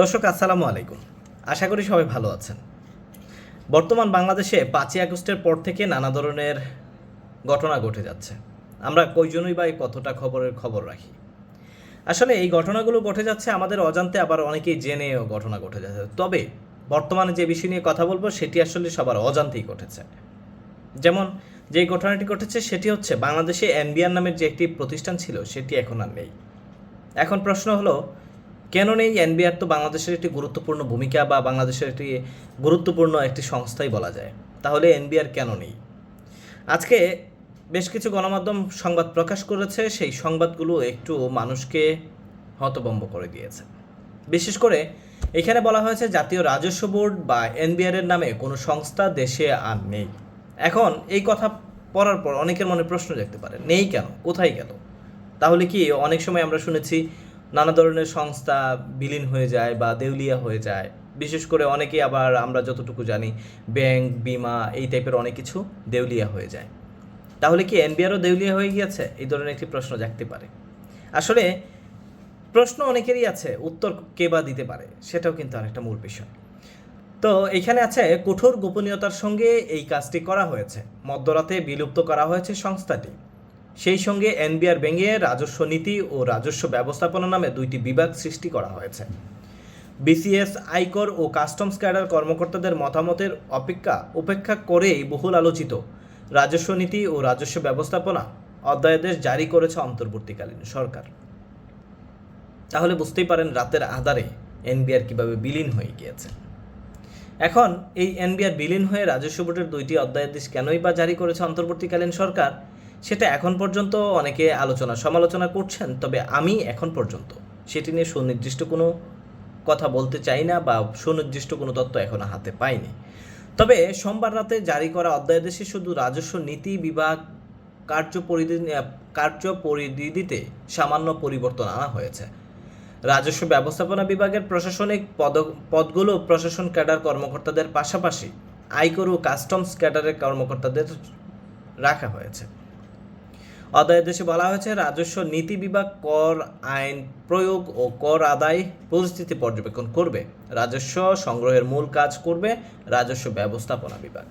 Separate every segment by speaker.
Speaker 1: দর্শক, আসসালামু আলাইকুম। আশা করি সবাই ভালো আছেন। বর্তমান বাংলাদেশে পাঁচই আগস্টের পর থেকে নানা ধরনের ঘটনা ঘটে যাচ্ছে। আমরা কয়জনই বা এই কতটা খবরের খবর রাখি? আসলে এই ঘটনাগুলো ঘটে যাচ্ছে আমাদের অজান্তে, আবার অনেকেই জেনেও ঘটনা ঘটে যাচ্ছে। তবে বর্তমানে যে বিষয় নিয়ে কথা বলব, সেটি আসলে সবার অজান্তেই ঘটেছে। যেমন যে ঘটনাটি ঘটেছে, সেটি হচ্ছে বাংলাদেশে এনবিআর নামের যে একটি প্রতিষ্ঠান ছিল, সেটি এখন আর নেই। এখন প্রশ্ন হলো কেন নেই এনবিআর তো বাংলাদেশের একটি গুরুত্বপূর্ণ ভূমিকা বা বাংলাদেশের একটি গুরুত্বপূর্ণ একটি সংস্থাই বলা যায়। তাহলে এনবিআর কেন নেই? আজকে বেশ কিছু গণমাধ্যম সংবাদ প্রকাশ করেছে, সেই সংবাদগুলো একটু মানুষকে হতভম্ব করে দিয়েছে। বিশেষ করে এখানে বলা হয়েছে জাতীয় রাজস্ব বোর্ড বা এনবিআর এর নামে কোনো সংস্থা দেশে আর নেই। এখন এই কথা পড়ার পর অনেকের মনে প্রশ্ন জাগতে পারে, নেই কেন? কোথায় গেল? তাহলে কি অনেক সময় আমরা শুনেছি নানা ধরনের সংস্থা বিলীন হয়ে যায় বা দেউলিয়া হয়ে যায়। বিশেষ করে অনেকেই আবার আমরা যতটুকু জানি, ব্যাংক, বিমা এই টাইপের অনেক কিছু দেউলিয়া হয়ে যায়। তাহলে কি এনবিআরও দেউলিয়া হয়ে গিয়েছে? এই ধরনের একটি প্রশ্ন জাগতে পারে। আসলে প্রশ্ন অনেকেরই আছে, উত্তর কে বা দিতে পারে, সেটাও কিন্তু আরেকটা মূল বিষয়। তো এখানে আছে, কঠোর গোপনীয়তার সঙ্গে এই কাজটি করা হয়েছে। মধ্যরাতে বিলুপ্ত করা হয়েছে সংস্থাটি। সেই সঙ্গে এনবিআর ভেঙে রাজস্ব নীতি ও রাজস্ব ব্যবস্থাপনা নামে দুইটি বিভাগ সৃষ্টি করা হয়েছে। বিসিএস আয়কর ও কাস্টমস ক্যাডার কর্মকর্তাদের মতামতের অপেক্ষা, উপেক্ষা করেই বহুল আলোচিত রাজস্ব নীতি ও রাজস্ব ব্যবস্থাপনা অধ্যায়াদেশ জারি করেছে অন্তর্বর্তীকালীন সরকার। তাহলে বুঝতেই পারেন রাতের আধারে এনবিআর কীভাবে বিলীন হয়ে গিয়েছে। এখন এই এনবিআর বিলীন হয়ে রাজস্ব বোর্ডের দুইটি অধ্যায়াদেশ কেনই বা জারি করেছে অন্তর্বর্তীকালীন সরকার? সেটা এখন পর্যন্ত অনেকে আলোচনা, সমালোচনা করছেন, তবে আমি এখন পর্যন্ত সেটি নিয়ে সুনির্দিষ্ট কোনো কথা বলতে চাই না বা সুনির্দিষ্ট কোনো তথ্য এখনও হাতে পাইনি। তবে সোমবার রাতে জারি করা অধ্যায়াদেশে শুধু রাজস্ব নীতি বিভাগ কার্য পরিধি কার্য পরিধিতে সামান্য পরিবর্তন আনা হয়েছে। রাজস্ব ব্যবস্থাপনা বিভাগের প্রশাসনিক পদ, পদগুলো প্রশাসন ক্যাডার কর্মকর্তাদের পাশাপাশি আয়কর ও কাস্টমস ক্যাডারের কর্মকর্তাদের রাখা হয়েছে। অধ্যাদেশে বলা হয়েছে, রাজস্ব নীতি বিভাগ কর, আইন প্রয়োগ ও কর আদায় পরিস্থিতি পর্যবেক্ষণ করবে। রাজস্ব সংগ্রহের মূল কাজ করবে রাজস্ব ব্যবস্থাপনা বিভাগ।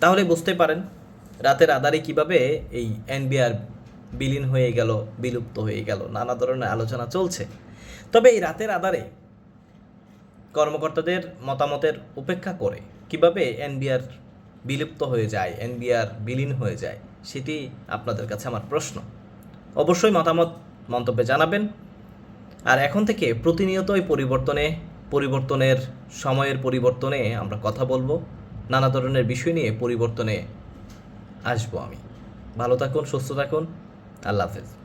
Speaker 1: তাহলে বুঝতে পারেন, রাতের আধারে কীভাবে এই এনবিআর বিলীন হয়ে গেল, বিলুপ্ত হয়ে গেল, নানা ধরনের আলোচনা চলছে। তবে এই রাতের আধারে কর্মকর্তাদের মতামতের উপেক্ষা করে কীভাবে এনবিআর বিলুপ্ত হয়ে যায়, এনবিআর বিলীন হয়ে যায় সেটি আপনাদের কাছে আমার প্রশ্ন। অবশ্যই মতামত মন্তব্যে জানাবেন। আর এখন থেকে প্রতিনিয়তই পরিবর্তনে, পরিবর্তনের সময়ের পরিবর্তনে আমরা কথা বলব। নানা ধরনের বিষয় নিয়ে পরিবর্তনে আসব আমি। ভালো থাকুন, সুস্থ থাকুন। আল্লাহ হাফেজ।